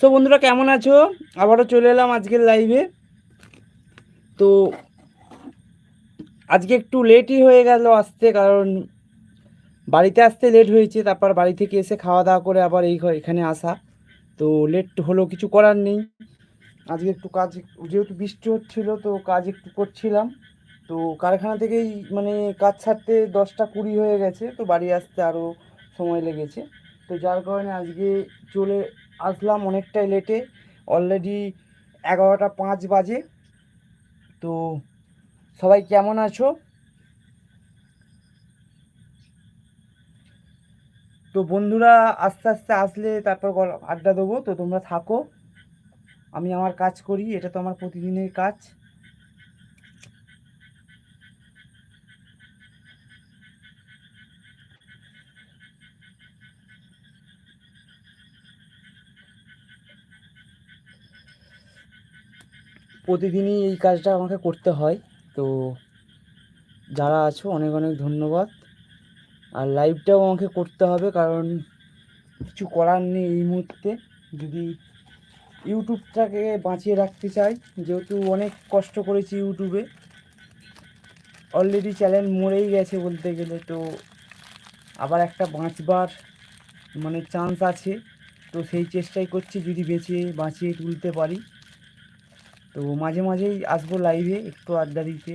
So বন্ধুরা, কেমন আছো? আবারও চলে এলাম আজকের লাইভে তো, আজকে একটু লেটই হয়ে গেল আসতে, কারণ বাড়িতে আসতে লেট হয়েছে, তারপর বাড়ি থেকে এসে খাওয়া দাওয়া করে আবার এই এখানে আসা। তো লেট হলো, কিছু করার নেই। আজকে একটু কাজ, যেহেতু বৃষ্টি হচ্ছিল, তো কাজ একটু করছিলাম। তো, কারখানা থেকেই মানে কাজ ছাড়তে দশটা কুড়ি হয়ে গেছে, তো বাড়ি আসতে আরও সময় লেগেছে। তো, যার কারণে আজকে চলে আসলাম অনেকটাই লেটে অলরেডি এগারোটা পাঁচ বাজে। তো সবাই কেমন আছো? তো বন্ধুরা আস্তে আস্তে আসলে তারপর আড্ডা দেবো, তো তোমরা থাকো। আমি আমার কাজ করি, এটা তো আমার প্রতিদিনের কাজ। প্রতিদিনই এই কাজটা আমাকে করতে হয়। তো যারা আছো, অনেক অনেক ধন্যবাদ। আর লাইভটাও আমাকে করতে হবে, কারণ কিছু করার নেই এই মুহূর্তে। যদি ইউটিউবটাকে বাঁচিয়ে রাখতে চাই, যেহেতু অনেক কষ্ট করেছি ইউটিউবে। অলরেডি চ্যানেল মরেই গেছে বলতে গেলে, তো আবার একটা বাঁচবার মানে চান্স আছে। তো সেই চেষ্টাই করছি, যদি বেঁচে বাঁচিয়ে তুলতে পারি। তো মাঝে মাঝেই আসব লাইভে একটু আড্ডা দিতে,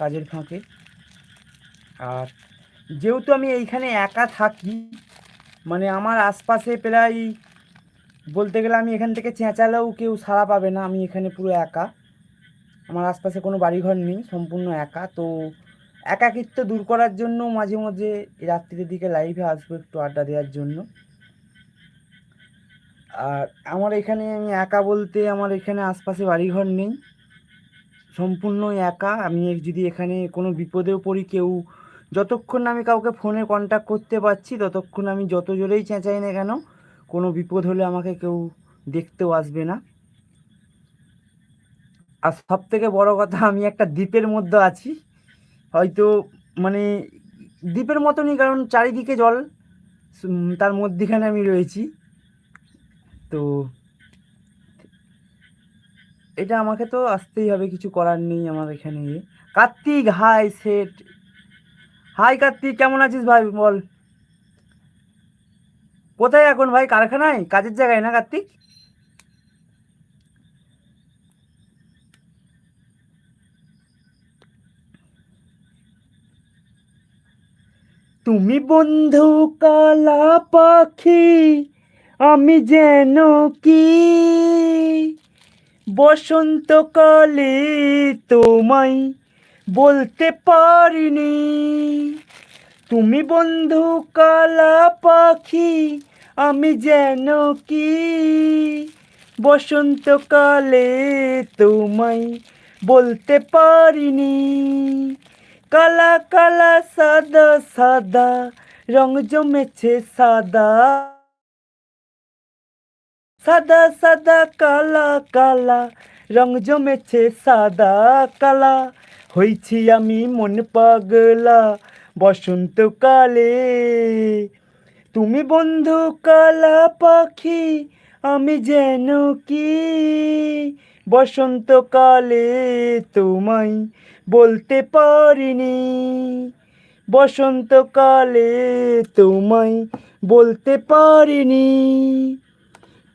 কাজের ফাঁকে। আর যেহেতু আমি এইখানে একা থাকি মানে আমার আশপাশে প্রায় বলতে গেলে আমি এখান থেকে চেঁচালেও কেউ সাড়া পাবে না, আমি এখানে পুরো একা। আমার আশপাশে কোনো বাড়িঘর নেই, সম্পূর্ণ একা। তো একাকিত্ব দূর করার জন্য মাঝে মাঝে রাত্রির দিকে লাইভে আসব একটু আড্ডা দেওয়ার জন্য। আর আমার এখানে আমি একা বলতে আমার এখানে আশপাশে বাড়িঘর নেই। সম্পূর্ণ একা। আমি যদি এখানে কোনো বিপদেও পড়ি, কেউ যতক্ষণ আমি কাউকে ফোনে কন্ট্যাক্ট করতে পারছি, ততক্ষণ আমি যত জোরেই চেঁচাই না কেন, কোনো বিপদ হলে আমাকে কেউ দেখতেও আসবে না। আর সব থেকে বড় কথা, আমি একটা দ্বীপের মধ্যে আছি। হয়তো মানে দ্বীপের মতনই, কারণ চারিদিকে জল তার মধ্যিখানে আমি রয়েছি। তো এটা আমাকে তো আসতেই হবে, কিছু করার নেই আমার এখানে। কার্তিক হাই সেট হাই কার্তিক, কেমন আছিস ভাই? বল। কোথায় এখন ভাই? কারখানায়? কাজের জায়গায় না কার্তিক? তুমি বন্ধু কালা পাখি আমি যেন কি? বসন্তকালে তোমায় বলতে পারিনি। তুমি বন্ধু কালা পাখি, আমি যেন কি? বসন্তকালে তোমায় বলতে পারিনি। কালা কালা, সাদা সাদা, রং জমেছে সাদা। সাদা সাদা, কালা কালা, রং জমেছে সাদা, কালা। হয়েছি আমি মন পাগলা, বসন্তকালে। তুমি বন্ধু কালা পাখি, আমি যেন কি? বসন্তকালে তোমায় বলতে পারিনি। বসন্তকালে তোমায় বলতে পারিনি।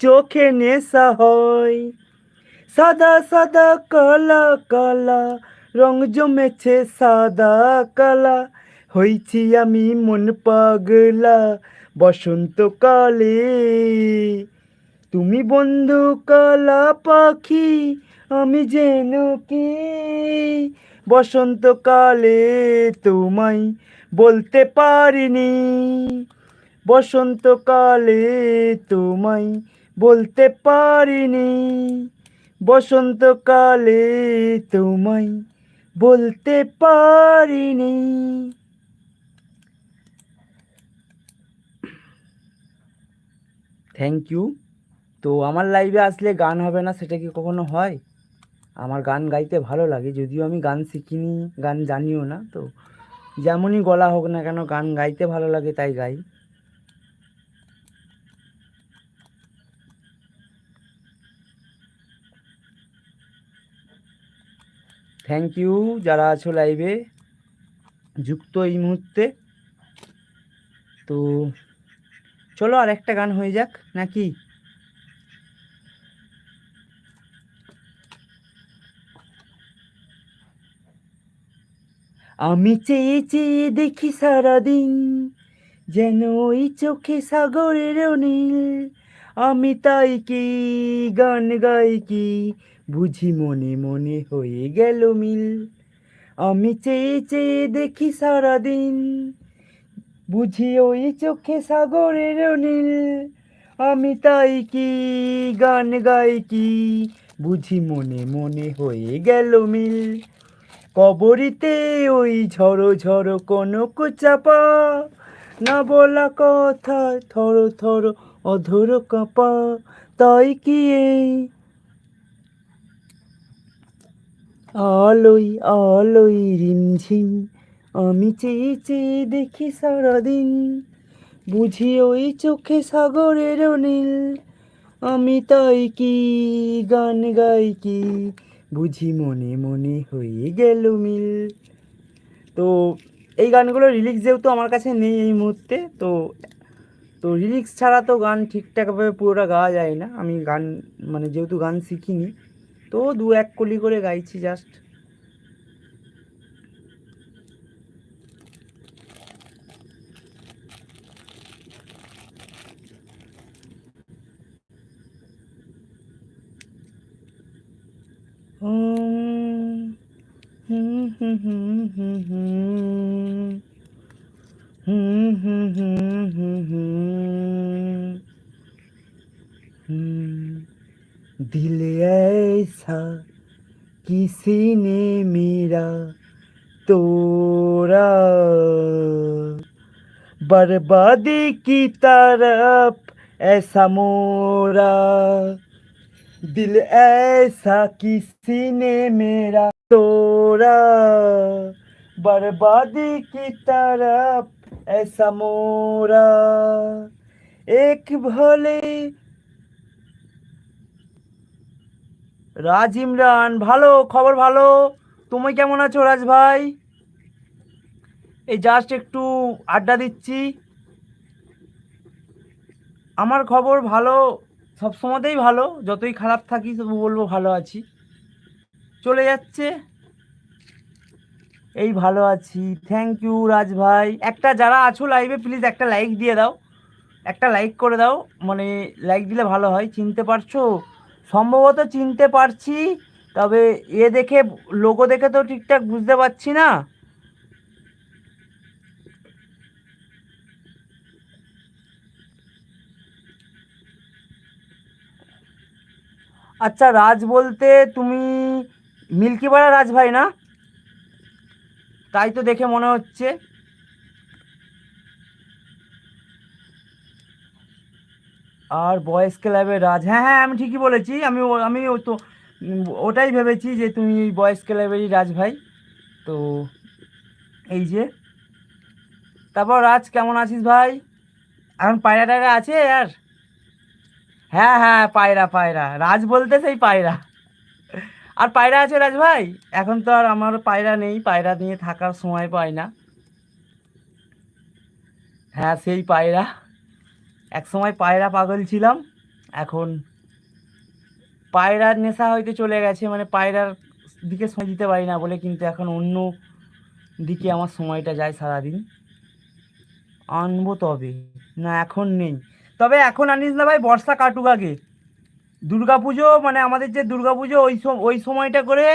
চোখে নেশা হয়। সাদা সাদা কালা কালা, রং জমেছে সাদা, কালা। হইছি আমি মন পাগলা, বসন্তকালে। তুমি বন্ধু কালা পাখি, আমি যেন কি? বসন্তকালে তোমায় বলতে পারিনি। বসন্তকালে তোমায় বলতে পারিনি। বসন্তকালে তোমায় বলতে পারিনি। থ্যাংক ইউ তো আমার লাইভে আসলে গান হবে না, সেটা কি কখনো হয়? আমার গান গাইতে ভালো লাগে, যদিও আমি গান শিখিনি, গান জানিও না, তো যেমনই গলা হোক না কেন গান গাইতে ভালো লাগে, তাই গাই। থ্যাংক ইউ যারা আছো লাইভে যুক্ত এই মুহূর্তে। তো চলো আর একটা গান হয়ে যাক, নাকি? আমি চেয়ে চেয়ে দেখি সারাদিন যেন ওই চোখে সাগরের নীল আমি তাই কি গান গাই কি বুঝি মনে মনে হয়ে গেল মিল। আমি চেয়ে চেয়ে দেখি সারাদিন। বুঝি ওই চোখে সাগরের নীল। আমি তাই কি গান গাই কি? বুঝি মনে মনে হয়ে গেল মিল। কবরিতে ওই ঝড়ো ঝড়ো কনক চাপা। না বলা কথা, থর থর অধর কাপা। তাই কি এই আলোই আলোই রিমঝিম। আমি চেয়ে চেয়ে দেখি সারাদিন। বুঝি ওই চোখে সাগরের নীল আমি তাই কি গান গাই কি? বুঝি মনে মনে হয়ে গেল মিল। তো এই গানগুলো রিলিক্স যেহেতু আমার কাছে নেই এই মুহূর্তে, তো তো রিলিক্স ছাড়া তো গান ঠিকঠাকভাবে পুরোটা গাওয়া যায় না। আমি গান মানে যেহেতু গান শিখিনি তো দু এক কলি করে গাইছি জাস্ট হুম दिल ऐसा किसी ने मेरा तोड़ा। बर्बादी की तरफ़ ऐसा मोरा दिल ऐसा किसी ने मेरा तोड़ा। बर्बादी की तरफ़ ऐसा मोरा एक भले রাজ ইমরান, ভালো, খবর ভালো। তুমি কেমন আছো রাজ ভাই? এই জাস্ট একটু আড্ডা দিচ্ছি। আমার খবর ভালো, সব সময়তেই ভালো। যতই খারাপ থাকি, তবু বলব ভালো আছি। চলে যাচ্ছে। এই ভালো আছি। থ্যাংক ইউ রাজ ভাই। একটা যারা আছো লাইভে প্লিজ একটা লাইক দিয়ে দাও। একটা লাইক করে দাও। মানে লাইক দিলে ভালো হয়। চিনতে পারছ? সম্ভবত চিনতে পারছি, তবে এ দেখে লোগো দেখে তো ঠিকঠাক বুঝতে পারছি না। আচ্ছা রাজ বলতে তুমি মিল্কিপাড়া রাজ ভাই না? তাই তো দেখে মনে হচ্ছে। আর বয়েস ক্লাবের রাজ হ্যাঁ হ্যাঁ আমি ঠিকই বলেছি, আমি আমি তো ওটাই ভেবেছি যে তুমি বয়েস ক্লাবেরই রাজ ভাই। তো এই যে, তারপর রাজ, কেমন আছিস ভাই? এখন পায়রা টায়রা আছে আর? হ্যাঁ হ্যাঁ পায়রা পায়রা, রাজ বলতে সেই পায়রা। আর পায়রা আছে রাজ ভাই? এখন তো আর আমার পায়রা নেই, পায়রা নিয়ে থাকার সময় পাই না। হ্যাঁ সেই পায়রা। এক সময় পায়রা পাগল ছিলাম, এখন পায়রার নেশা হয়তো চলে গেছে মানে পায়রার দিকে সময় দিতে পারি না বলে, কিন্তু এখন অন্য দিকে আমার সময়টা যায় সারাদিন। আনব তবে, না এখন নেই। তবে এখন আনিস না ভাই, বর্ষা কাটুক আগে। পুজো মানে আমাদের যে পুজো ওই ওই সময়টা করে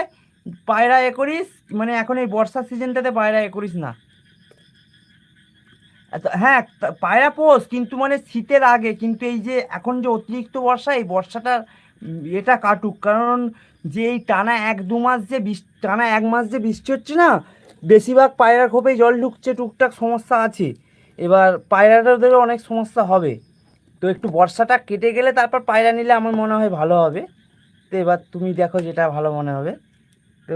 পায়রা এ করিস মানে এখন এই বর্ষার সিজনটাতে পায়রা এ করিস না। হ্যাঁ পায়রা পোষ, কিন্তু মানে শীতের আগে, কিন্তু এই যে এখন যে অতিরিক্ত বর্ষা, এই বর্ষাটা এটা কাটুক। কারণ যে এই টানা এক, দু মাস যে বৃষ্টি টানা এক মাস যে বৃষ্টি হচ্ছে না, বেশিরভাগ পায়রার খোপেই জল ঢুকছে, টুকটাক সমস্যা আছে। এবার পায়রাটাদেরও অনেক সমস্যা হবে। তো একটু বর্ষাটা কেটে গেলে তারপর পায়রা নিলে আমার মনে হয় ভালো হবে। তো এবার তুমি দেখো যেটা ভালো মনে হবে। তো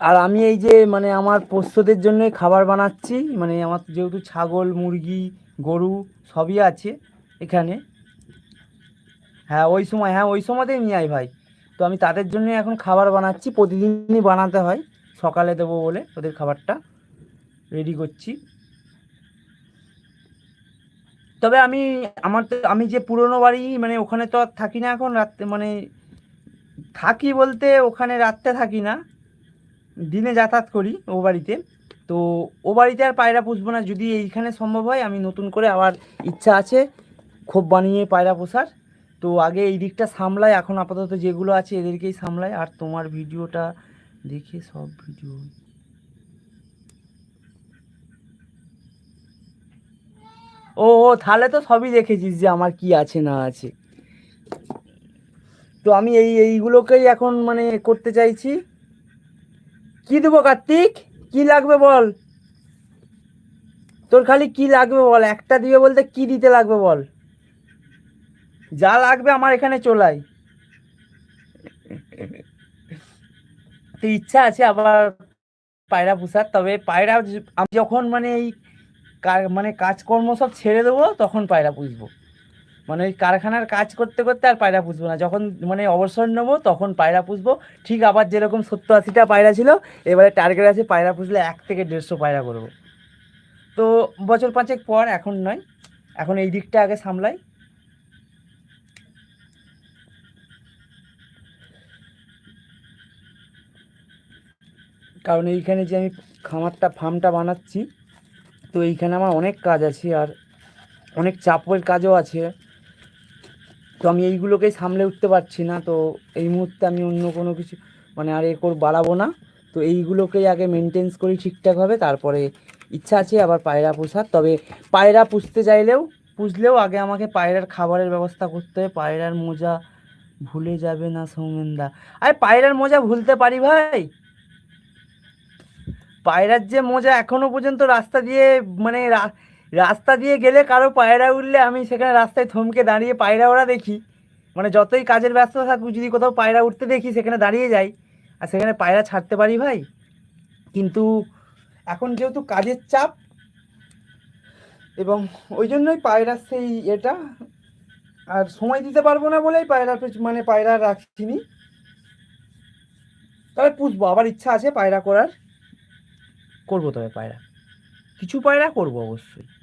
আর আমি এই যে মানে আমার পোষ্যদের জন্যই খাবার বানাচ্ছি মানে আমার যেহেতু ছাগল, মুরগি, গরু সবই আছে এখানে। হ্যাঁ ওই সময় হ্যাঁ ওই সময়তেই নিয়ে আয় ভাই। তো আমি তাদের জন্য এখন খাবার বানাচ্ছি, প্রতিদিনই বানাতে হয়। সকালে দেবো বলে ওদের খাবারটা রেডি করছি। তবে আমি, আমার তো, আমি যে পুরনো বাড়ি মানে ওখানে তো আর থাকি না এখন, রাত্রে মানে থাকি বলতে ওখানে রাত্রে থাকি না। দিনে যাতায়াত করি ও বাড়িতে। তো ও বাড়িতে আর পায়রা পুষবো না। যদি এইখানে সম্ভব হয়, আমি নতুন করে আবার ইচ্ছা আছে খোপ বানিয়ে পায়রা পোষার। তো আগে এই দিকটা সামলাই, এখন আপাতত যেগুলো আছে এদেরকেই সামলাই। আর তোমার ভিডিওটা দেখে সব ভিডিও। ও ও, তাহলে তো সবই দেখেছিস যে আমার কি আছে না আছে। তো আমি এই, এইগুলোকেই এখন মানে করতে চাইছি। কি দেবো কার্তিক? কি লাগবে বল? তোর খালি কি লাগবে বল? একটা দিবে বলতে কি দিতে লাগবে বল? যা লাগবে আমার এখানে চলাই। তো ইচ্ছা আছে আবার পায়রা পুষার, তবে পায়রা আমি যখন মানে এই মানে কাজকর্ম সব ছেড়ে দেবো, তখন পায়রা পুষবো। মানে ওই কারখানার কাজ করতে করতে আর পায়রা পুষবো না। যখন মানে অবসর নেব, তখন পায়রা পুষবো। ঠিক আবার যেরকম সত্তর আশিটা পায়রা ছিল, এবারে টার্গেট আছে পায়রা পুষলে এক থেকে দেড়শো পায়রা করব। তো বছর পাঁচেক পর এখন নয়, এখন এই দিকটা আগে সামলাই। কারণ এইখানে যে আমি খামারটা, ফার্মটা বানাচ্ছি, তো এইখানে আমার অনেক কাজ আছে আর অনেক চাপের কাজও আছে। তো আমি এইগুলোকেই সামলে উঠতে পারছি না, তো এই মুহূর্তে আমি অন্য কোনো কিছু মানে আর এ কর বাড়াবো না। তো এইগুলোকেই আগে মেনটেন্স করি ঠিকঠাকভাবে, তারপরে ইচ্ছা আছে আবার পায়রা পোষার। তবে পায়রা পুষতে চাইলেও, পুষলেও আগে আমাকে পায়রার খাবারের ব্যবস্থা করতে হবে। পায়রার মোজা ভুলে যাবে না সৌমেনদা। আরে পায়রার মোজা ভুলতে পারি ভাই! পায়রার যে মোজা এখনও পর্যন্ত রাস্তা দিয়ে মানে রাস্তা দিয়ে গেলে কারও পায়রা উঠলে আমি সেখানে রাস্তায় থমকে দাঁড়িয়ে পায়রা ওরা দেখি। মানে যতই কাজের ব্যস্ত থাকুক, যদি কোথাও পায়রা উঠতে দেখি, সেখানে দাঁড়িয়ে যাই। আর সেখানে পায়রা ছাড়তে পারি ভাই? কিন্তু এখন যেহেতু কাজের চাপ, এবং ওই জন্যই পায়রার সেই এটা, আর সময় দিতে পারব না বলেই পায়রা মানে পায়রা রাখিনি। তবে পুষবো, আবার ইচ্ছা আছে পায়রা করার। করব তবে পায়রা। কিছু পায়রা করব অবশ্যই।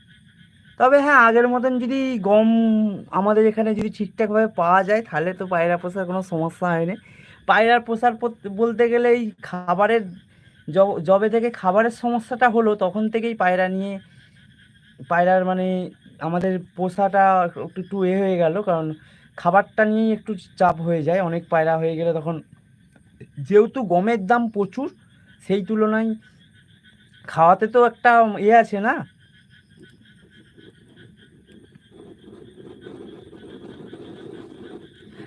তবে হ্যাঁ আগের মতন যদি গম আমাদের এখানে যদি ঠিকঠাকভাবে পাওয়া যায়, তাহলে তো পায়রা পোষার কোনো সমস্যা হয় পায়রার পোষার বলতে গেলে এই খাবারের যবে থেকে খাবারের সমস্যাটা হলো, তখন থেকেই পায়রা নিয়ে, পায়রার মানে আমাদের পোষাটা একটু একটু এ হয়ে গেল। কারণ খাবারটা নিয়েই একটু চাপ হয়ে যায়, অনেক পায়রা হয়ে গেলে তখন। যেহেতু গমের দাম প্রচুর, সেই তুলনায় খাওয়াতে তো একটা এ আছে না?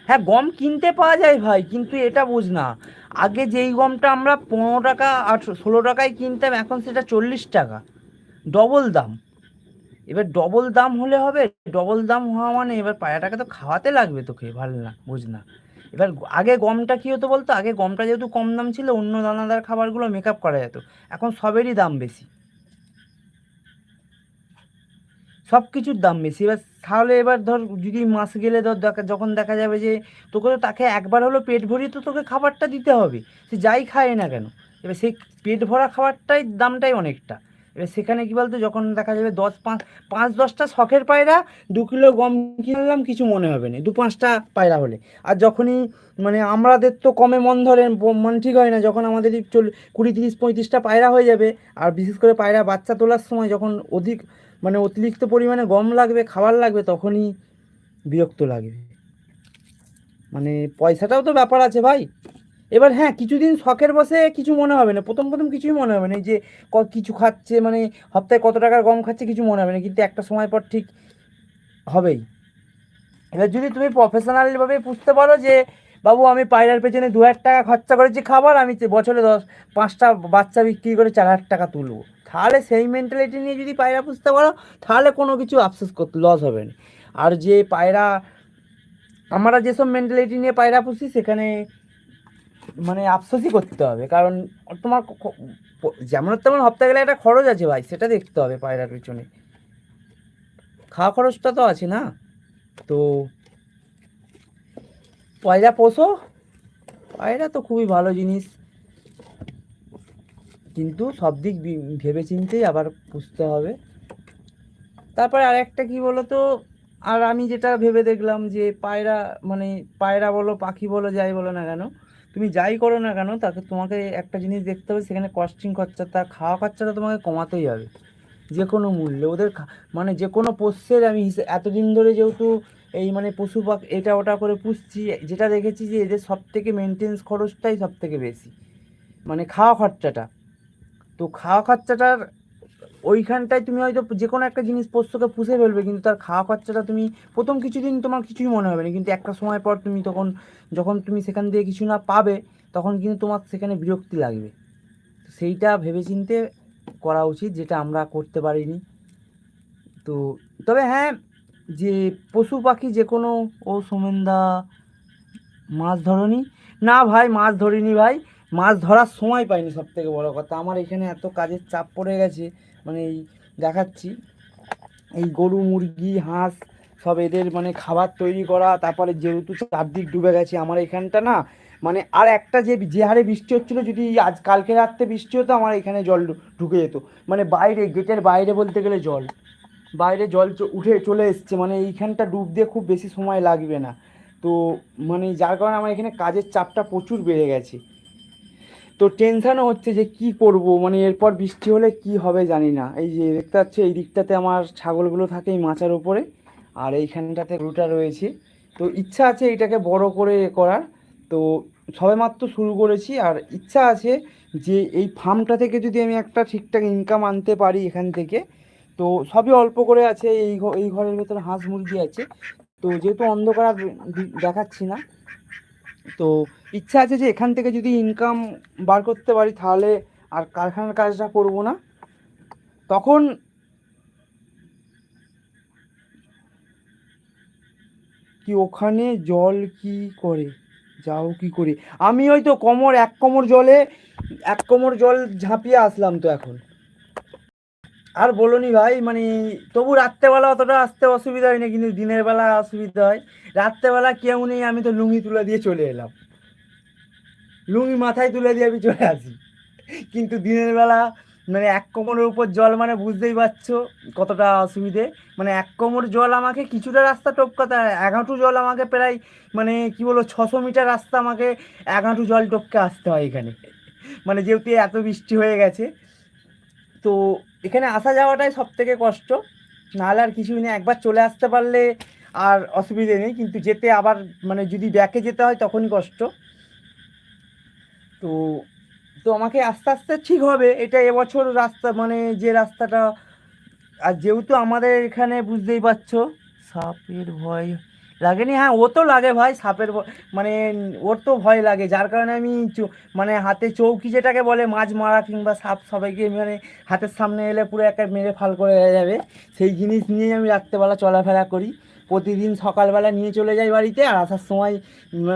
হ্যাঁ গম কিনতে পাওয়া যায় ভাই, কিন্তু এটা বুঝ না। আগে যেই গমটা আমরা পনেরো টাকা আঠেরো ষোলো টাকায় কিনতাম, এখন সেটা চল্লিশ টাকা। ডবল দাম। এবার ডবল দাম হলে হবে, ডবল দাম হওয়া মানে এবার পায়রাটাকে তো খাওয়াতে লাগবে তোকে, ভালো না, বুঝ না। এবার আগে গমটা কী হতো বলতো? আগে গমটা যেহেতু কম দাম ছিল, অন্য দানাদার খাবারগুলো মেকআপ করা যেত। এখন সবেরই দাম বেশি। সব কিছুর দাম বেশি। এবার তাহলে এবার ধর যদি মাস গেলে ধর যখন দেখা যাবে যে তোকে তো তাকে একবার হলো পেট ভরিয়ে তো তোকে খাবারটা দিতে হবে। সে যাই খায় না কেন। এবার সেই পেট ভরা খাবারটাই দামটাই অনেকটা। এবার সেখানে কী বলতো, যখন দেখা যাবে দশ পাঁচ পাঁচ দশটা শখের পায়রা, দু কিলো গম কিনলাম কিছু মনে হবে না। দু পাঁচটা পায়রা হলে। আর যখনই মানে আমাদের তো কমে মন ধরে মন ঠিক হয় না, যখন আমাদের চল, কুড়ি তিরিশ পঁয়ত্রিশটা পায়রা হয়ে যাবে, আর বিশেষ করে পায়রা বাচ্চা তোলার সময় যখন অধিক মানে অতিরিক্ত পরিমাণে গম লাগবে, খাবার লাগবে, তখনই বিরক্ত লাগবে মানে পয়সাটাও তো ব্যাপার আছে ভাই। এবার হ্যাঁ কিছুদিন শখের বসে কিছু মনে হবে না। প্রথম প্রথম কিছুই মনে হবে না। যে কিছু খাচ্ছে মানে সপ্তাহে কত টাকার গম খাচ্ছে কিছু মনে হবে না। কিন্তু একটা সময় পর ঠিক হবেই। এবার যদি তুমি প্রফেশনালভাবে বুঝতে পারো যে, বাবু, আমি পায়রার পেছনে দু হাজার টাকা খরচা করেছি খাবার, আমি বছরে দশ, পাঁচটা বাচ্চা বিক্রি করে চার হাজার টাকা তুলবো। তাহলে সেই মেন্টালিটি নিয়ে যদি পায়রা পুষতে পারো, তাহলে কোনো কিছু আফসোস করতে লস হবে না। আর যে পায়রা, আমরা যেসব মেন্টালিটি নিয়ে পায়রা পুষি, সেখানে মানে আফসোসই করতে হবে। কারণ তোমার যেমন তেমন হপ্তাহে গেলে একটা খরচ আছে ভাই, সেটা দেখতে হবে পায়রার পিছনে। খাওয়া খরচটা তো আছে না? তো পায়রা পোষো। পায়রা তো খুবই ভালো জিনিস। কিন্তু সব দিক ভেবে চিন্তেই আবার পুষতে হবে। তারপরে আর একটা কি তো আর আমি যেটা ভেবে দেখলাম যে পায়রা মানে পায়রা বলো, পাখি বলো, যাই বলো না কেন, তুমি যাই করো না কেন তাকে তোমাকে একটা জিনিস দেখতে হবে, সেখানে কস্টিং খরচা তার খাওয়া খরচাটা তোমাকে কমাতেই হবে। যে কোনো মূল্যে, ওদের মানে যে কোনো পোষ্যের আমি এতদিন ধরে যেহেতু এই মানে পশু পাখ, এটা ওটা করে পুষছি, যেটা দেখেছি যে এদের সব থেকে মেনটেন্স খরচটাই সব থেকে বেশি। মানে খাওয়া খরচাটা। তো খাওয়া খরচাটার ওইখানটায় তুমি হয়তো যে কোনো একটা জিনিস পোষ্যকে পুষে ফেলবে, কিন্তু তার খাওয়া খরচাটা তুমি, প্রথম কিছুদিন তোমার কিছুই মনে হবে না, কিন্তু একটা সময় পর তুমি তখন, যখন তুমি সেখান থেকে কিছু না পাবে, তখন কিন্তু তোমার সেখানে বিরক্তি লাগবে। সেইটা ভেবেচিন্তে করা উচিত, যেটা আমরা করতে পারিনি। তো তবে হ্যাঁ যে পশু পাখি যে কোনো ও সোমেনদা, মাছ ধরনি। না ভাই, মাছ ধরিনি ভাই। মাছ ধরার সময় পাইনি সব থেকে বড়ো কথা। আমার এখানে এত কাজের চাপ পড়ে গেছে মানে এই দেখাচ্ছি। এই গরু, মুরগি, হাঁস, সব এদের মানে খাবার তৈরি করা, তারপরে যেহেতু চারদিক ডুবে গেছে আমার এখানটা না মানে আর একটা যে যে হারে বৃষ্টি হচ্ছিল, যদি আজ কালকে রাত্রে বৃষ্টি হতো, আমার এখানে জল ঢুকে যেত। মানে বাইরে, গেটের বাইরে বলতে গেলে জল। বাইরে জল উঠে চলে এসছে মানে এইখানটা ডুব দিয়ে খুব বেশি সময় লাগবে না। তো মানে যার কারণে আমার এখানে কাজের চাপটা প্রচুর বেড়ে গেছে। তো টেনশানও হচ্ছে যে কি করব? মানে এরপর বৃষ্টি হলে কি হবে জানি না। এই যে দেখতে পাচ্ছ, এই দিকটাতে আমার ছাগলগুলো থাকে এই মাচার উপরে, আর এইখানটাতে গরুটা রয়েছে। তো ইচ্ছা আছে এটাকে বড় করে করার। তো সবেমাত্র শুরু করেছি, আর ইচ্ছা আছে যে এই ফার্মটা থেকে যদি আমি একটা ঠিকঠাক ইনকাম আনতে পারি এখান থেকে। তো সবই অল্প করে আছে, এই এই ঘরের ভেতরে হাঁস মুরগি আছে। তো যেহেতু অন্ধকার দেখাচ্ছি না। তো ইচ্ছা আছে যে এখান থেকে যদি ইনকাম বার করতে পারি, তাহলে আর কারখানার কাজটা করব না। তখন কি ওখানে জল কি করে? যাও কি করে? আমি হয়তো কোমর, এক কোমর জলে, এক কোমর জল ঝাঁপিয়ে আসলাম তো এখন। আর বলনি ভাই মানে তবু রাত্রেবেলা অতটা আসতে অসুবিধা হয় না কিন্তু দিনের বেলা অসুবিধা হয়। রাত্রেবেলা কেউ নেই আমি তো লুঙ্গি তুলে দিয়ে চলে এলাম। লুঙ্গি মাথায় তুলে দিয়ে আমি চলে আসি। কিন্তু দিনের বেলা মানে এক কোমরের উপর জল মানে বুঝতেই পারছ কতটা অসুবিধে। মানে এক কোমর জল আমাকে কিছুটা রাস্তা টপকাতে হয়, এক হাঁটু জল আমাকে প্রায় মানে কি বলব ছশো মিটার রাস্তা আমাকে এক হাঁটু জল টপকে আসতে হয় এখানে। মানে যেহেতু এত বৃষ্টি হয়ে গেছে তো এখানে আসা যাওয়াটাই সব থেকে কষ্ট। নাহলে আর কিছুই নেই, একবার চলে আসতে পারলে আর অসুবিধে নেই, কিন্তু যেতে আবার মানে যদি ব্যাকে যেতে হয় তখনই কষ্ট। তো তো আমাকে আস্তে আস্তে ঠিক হবে, এটা এবছর রাস্তা মানে যে রাস্তাটা, আর যেহেতু আমাদের এখানে বুঝতেই পারছ, সাপের ভয়। লাগেনি? হ্যাঁ ও তো লাগে ভাই, সাপের মানে ওর তো ভয় লাগে। যার কারণে আমি মানে হাতে চৌকি যেটাকে বলে, মাছ মারা কিংবা সাপ সবাইকে মানে হাতের সামনে এলে পুরো একটা মেরে ফাল করে যাবে। সেই জিনিস নিয়েই আমি রাত্রেবেলা চলাফেরা করি। প্রতিদিন সকালবেলা নিয়ে চলে যাই বাড়িতে, আর আসার সময়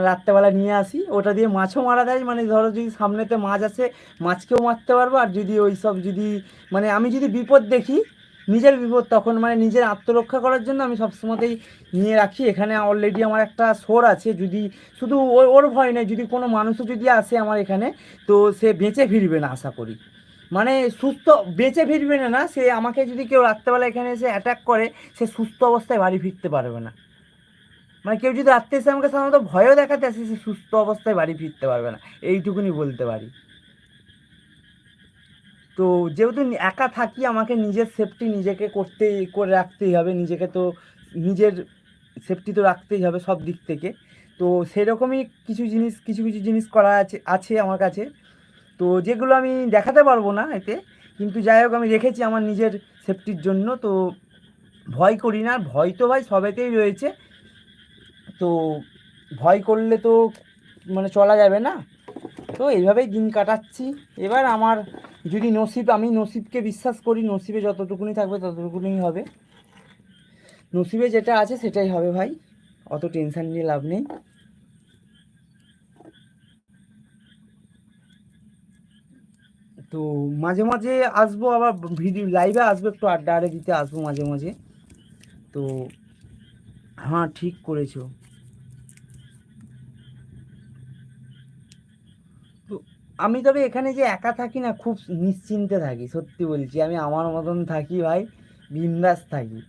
রাত্রেবেলা নিয়ে আসি। ওটা দিয়ে মাছও মারা যায়। মানে ধরো যদি সামনেতে মাছ আসে, মাছকেও মারতে পারব। আর যদি ওই সব যদি মানে আমি যদি বিপদ দেখি নিজের বিপদ তখন মানে নিজের আত্মরক্ষা করার জন্য আমি সবসময়তেই নিয়ে রাখি। এখানে অলরেডি আমার একটা সোর আছে, যদি শুধু ওর ওর ভয় নেই, যদি কোনো মানুষও যদি আসে আমার এখানে, তো সে বেঁচে ফিরবে না আশা করি। মানে সুস্থ, বেঁচে ফিরবে না না, সে আমাকে যদি কেউ রাত্রেবেলা এখানে এসে অ্যাটাক করে, সে সুস্থ অবস্থায় বাড়ি ফিরতে পারবে না। মানে কেউ যদি রাত্রে এসে আমাকে সাধারণত ভয়ও দেখাতে আসে, সে সুস্থ অবস্থায় বাড়ি ফিরতে পারবে না। এইটুকুনি বলতে পারি। তো যেহেতু একা থাকি, আমাকে নিজের সেফটি নিজেকে করতেই, করে রাখতেই হবে। নিজেকে তো, নিজের সেফটি তো রাখতেই হবে সব দিক থেকে। তো সেরকমই কিছু জিনিস, কিছু কিছু জিনিস করা আছে আছে আমার কাছে। তো যেগুলো আমি দেখাতে পারব না এতে, কিন্তু যাই হোক আমি রেখেছি আমার নিজের সেফটির জন্য। তো ভয় করি না, ভয় তো ভাই সবেতেই রয়েছে। তো ভয় করলে তো মানে চলা যাবে না। তো এইভাবেই দিন কাটাচ্ছি। এবার আমার যদি নসিব, আমি নসিবকে বিশ্বাস করি, নসিবে যতটুকুনি থাকবে ততটুকুনি হবে। নসিবে যেটা আছে সেটাই হবে ভাই, অত টেনশন নিয়ে লাভ নেই। তো মাঝে মাঝে আসব, আবার ভিডিও লাইভে আসব, একটু আড্ডা আড্ডা দিতে আসব মাঝে মাঝে। তো হ্যাঁ ঠিক করেছ তো আমি তবে এখানে যে একা থাকি না, খুব নিশ্চিন্তে থাকি, সত্যি বলছি। আমি আমার মতন থাকি ভাই, বিন্দাস থাকি।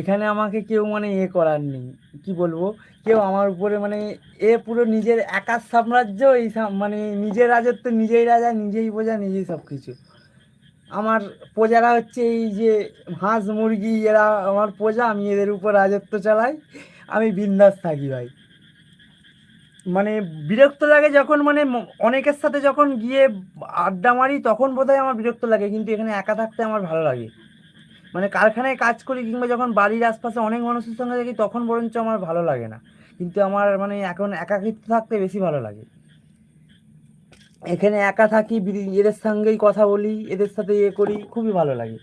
এখানে আমাকে কেউ মানে এ করার নেই, কি বলব? কেউ আমার উপরে মানে এ পুরো নিজের একার সাম্রাজ্য, এই মানে নিজের রাজত্ব, নিজেই রাজা, নিজেই প্রজা, নিজেই সব কিছু আমার প্রজারা হচ্ছে এই যে হাঁস মুরগি, এরা আমার প্রজা, আমি এদের উপর রাজত্ব চালাই, আমি বিন্দাস থাকি ভাই। মানে বিরক্ত লাগে যখন মানে অনেকের সাথে যখন গিয়ে আড্ডা মারি, তখন বোধহয় আমার বিরক্ত লাগে, কিন্তু এখানে একা থাকতে আমার ভালো লাগে। মানে কারখানায় কাজ করি কিংবা যখন বাড়ির আশপাশে অনেক মানুষের সঙ্গে থাকি, তখন বরঞ্চ আমার ভালো লাগে না। কিন্তু আমার মানে এখন একাকিত্ব থাকতে বেশি ভালো লাগে। এখানে একা থাকি এদের সঙ্গেই কথা বলি, এদের সাথে ইয়ে করি, খুবই ভালো লাগে।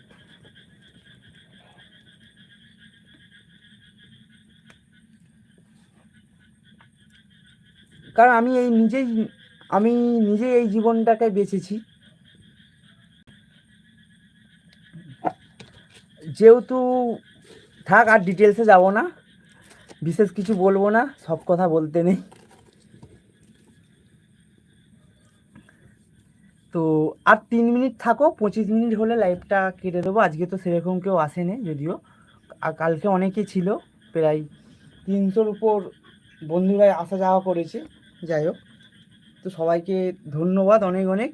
কারণ আমি এই নিজেই, আমি নিজে এই জীবনটাকে বেঁচেছি। যেহেতু থাক আর ডিটেলসে যাব না, বিশেষ কিছু বলব না, সব কথা বলতে নেই। তো আর তিন মিনিট থাকো, পঁচিশ মিনিট হলে লাইভটা কেটে দেবো। আজকে তো সেরকম কেউ আসেনি যদিও। আর কালকে অনেকে ছিল, প্রায় তিনশোর উপর বন্ধুরা আসা যাওয়া করেছে। যাই হোক, তো সবাইকে ধন্যবাদ অনেক অনেক।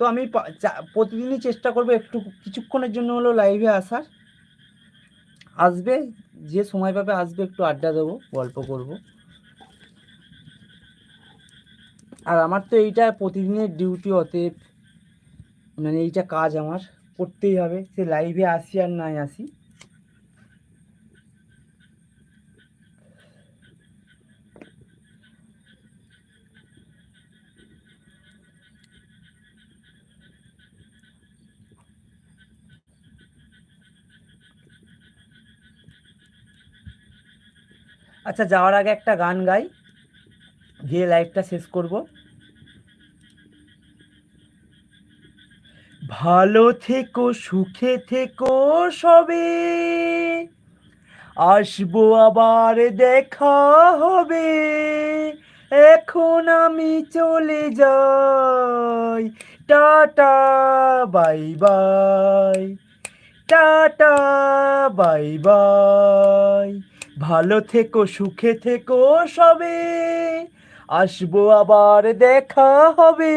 তো আমি প্রতিদিনই চেষ্টা করব একটু কিছুক্ষণের জন্য হলো লাইভে আসার। আসবে, যে সময় পাবে আসবে, একটু আড্ডা দেবো, গল্প করব। আর আমার তো এইটা প্রতিদিনের ডিউটি অতএব মানে এইটা কাজ আমার, করতেই হবে। সে লাইভে আসি আর নাই আসি। আচ্ছা যাওয়ার আগে একটা গান গাই, গিয়ে লাইভটা শেষ করব। ভালো থেকো, সুখে থেকো সবে। আসব আবার দেখা হবে। এখন আমি চলে যাই। Tata, bye bye. Tata, bye bye. ভালো থেকো, সুখে থেকো সবে। আসব আবার দেখা হবে।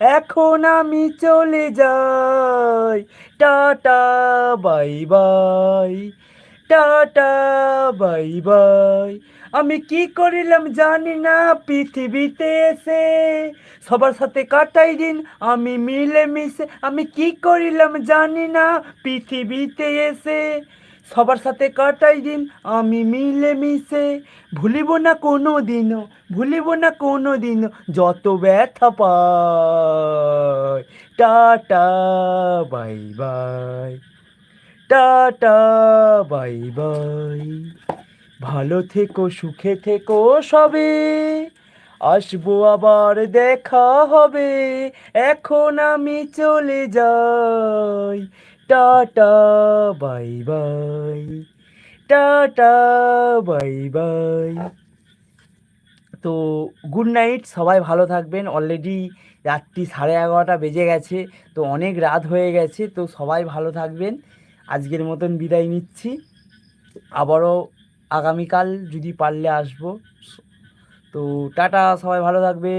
এখন আমি চলে যাই। Tata, bye bye. Tata, bye bye. আমি কি করিলাম জানি না, পৃথিবীতে এসে। সবার সাথে কাটাই দিন, আমি মিলে মিশে আমি কি করিলাম জানি না, পৃথিবীতে এসে। সবার সাথে কাটাই দিন, আমি মিলে মিশে ভুলিব না কোনো দিনও ভুলিব না কোনো দিনও যত ব্যথা পাই tata, bye bye. Tata, bye bye. ভালো থেকো, সুখে থেকো সবে। আসব আবার, দেখা হবে। এখন আমি চলে যাই। Tata, bye bye. Tata, bye bye. তো গুড নাইট, সবাই ভালো থাকবেন। অলরেডি রাত্রি সাড়ে এগারোটা বেজে গেছে, তো অনেক রাত হয়ে গেছে, তো সবাই ভালো থাকবেন। আজকের মতন বিদায় নিচ্ছি। আবারও আগামীকাল যদি পারলে আসব। তো টাটা, সবাই ভালো থাকবে।